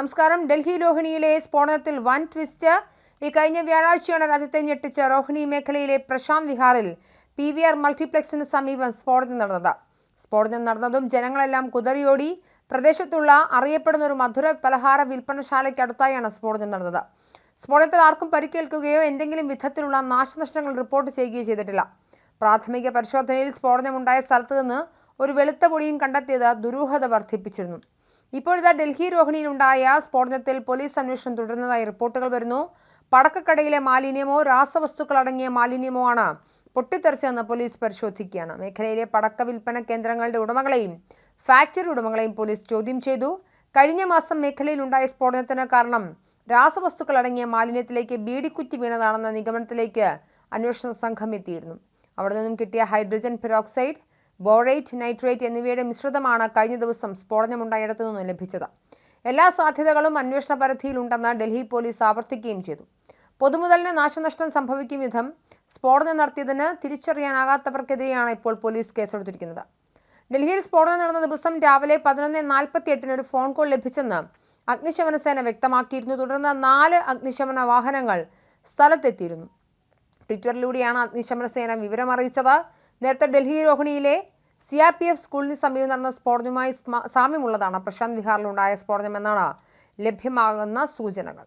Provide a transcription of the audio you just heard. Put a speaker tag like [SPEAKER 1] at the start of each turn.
[SPEAKER 1] നമസ്കാരം. ഡൽഹി രോഹിണിയിലെ സ്ഫോടനത്തിൽ വൻ ട്വിസ്റ്റ് ഈ കഴിഞ്ഞ വ്യാഴാഴ്ചയാണ് രാജ്യത്തെ ഞെട്ടിച്ച രോഹിണി മേഖലയിലെ പ്രശാന്ത് വിഹാറിൽ പി വി ആർ മൾട്ടിപ്ലക്സിന് സമീപം സ്ഫോടനം നടന്നത്. സ്ഫോടനം നടന്നതും ജനങ്ങളെല്ലാം കുതറിയോടി പ്രദേശത്തുള്ള അറിയപ്പെടുന്ന ഒരു മധുര പലഹാര വിൽപ്പനശാലയ്ക്കടുത്തായാണ് സ്ഫോടനം നടന്നത്. സ്ഫോടനത്തിൽ ആർക്കും പരിക്കേൽക്കുകയോ എന്തെങ്കിലും വിധത്തിലുള്ള നാശനഷ്ടങ്ങൾ റിപ്പോർട്ട് ചെയ്യുകയോ ചെയ്തിട്ടില്ല. പ്രാഥമിക പരിശോധനയിൽ സ്ഫോടനമുണ്ടായ സ്ഥലത്ത് നിന്ന് ഒരു വെളുത്ത പൊടിയും കണ്ടെത്തിയത് ദുരൂഹത വർദ്ധിപ്പിച്ചിരുന്നു. ഇപ്പോഴിതാ ഡൽഹി രോഹിണിയിലുണ്ടായ സ്ഫോടനത്തിൽ പോലീസ് അന്വേഷണം തുടരുന്നതായി റിപ്പോർട്ടുകൾ വരുന്നു. പടക്കക്കടയിലെ മാലിന്യമോ രാസവസ്തുക്കൾ അടങ്ങിയ മാലിന്യമോ ആണ് പൊട്ടിത്തെറിച്ചതെന്ന് പോലീസ് പരിശോധിക്കുകയാണ്. മേഖലയിലെ പടക്ക വിൽപ്പന കേന്ദ്രങ്ങളുടെ ഉടമകളെയും ഫാക്ടറി ഉടമകളെയും പോലീസ് ചോദ്യം ചെയ്തു. കഴിഞ്ഞ മാസം മേഖലയിലുണ്ടായ സ്ഫോടനത്തിന് കാരണം രാസവസ്തുക്കൾ അടങ്ങിയ മാലിന്യത്തിലേക്ക് ബീഡിക്കുറ്റി വീണതാണെന്ന നിഗമനത്തിലേക്ക് അന്വേഷണ സംഘം എത്തിയിരുന്നു. അവിടെ നിന്നും കിട്ടിയ ഹൈഡ്രജൻ പെറോക്സൈഡ് ബോറേറ്റ് നൈട്രേറ്റ് എന്നിവയുടെ മിശ്രിതമാണ് കഴിഞ്ഞ ദിവസം സ്ഫോടനമുണ്ടായിടത്തു നിന്ന് ലഭിച്ചത്. എല്ലാ സാധ്യതകളും അന്വേഷണ പരിധിയിലുണ്ടെന്ന് ഡൽഹി പോലീസ് ആവർത്തിക്കുകയും ചെയ്തു. പൊതുമുതലിന് നാശനഷ്ടം സംഭവിക്കും വിധം സ്ഫോടനം നടത്തിയതിന് തിരിച്ചറിയാനാകാത്തവർക്കെതിരെയാണ് ഇപ്പോൾ പോലീസ് കേസെടുത്തിരിക്കുന്നത്. ഡൽഹിയിൽ സ്ഫോടനം നടന്ന ദിവസം രാവിലെ പതിനൊന്ന് നാൽപ്പത്തി എട്ടിന് ഒരു ഫോൺ കോൾ ലഭിച്ചെന്ന് അഗ്നിശമന സേന വ്യക്തമാക്കിയിരുന്നു. തുടർന്ന് നാല് അഗ്നിശമന വാഹനങ്ങൾ സ്ഥലത്തെത്തിയിരുന്നു. ട്വിറ്ററിലൂടെയാണ് അഗ്നിശമന സേന വിവരം അറിയിച്ചത് നേരത്തെ ഡൽഹി രോഹിണിയിലെ സി ആർ പി എഫ് സ്കൂളിന് സമീപം നടന്ന സ്ഫോടനവുമായി സ്മ- സാമ്യമുള്ളതാണ്. പ്രശാന്ത് വിഹാറിലുണ്ടായ സ്ഫോടനമെന്നാണ് ലഭ്യമാകുന്ന സൂചനകൾ.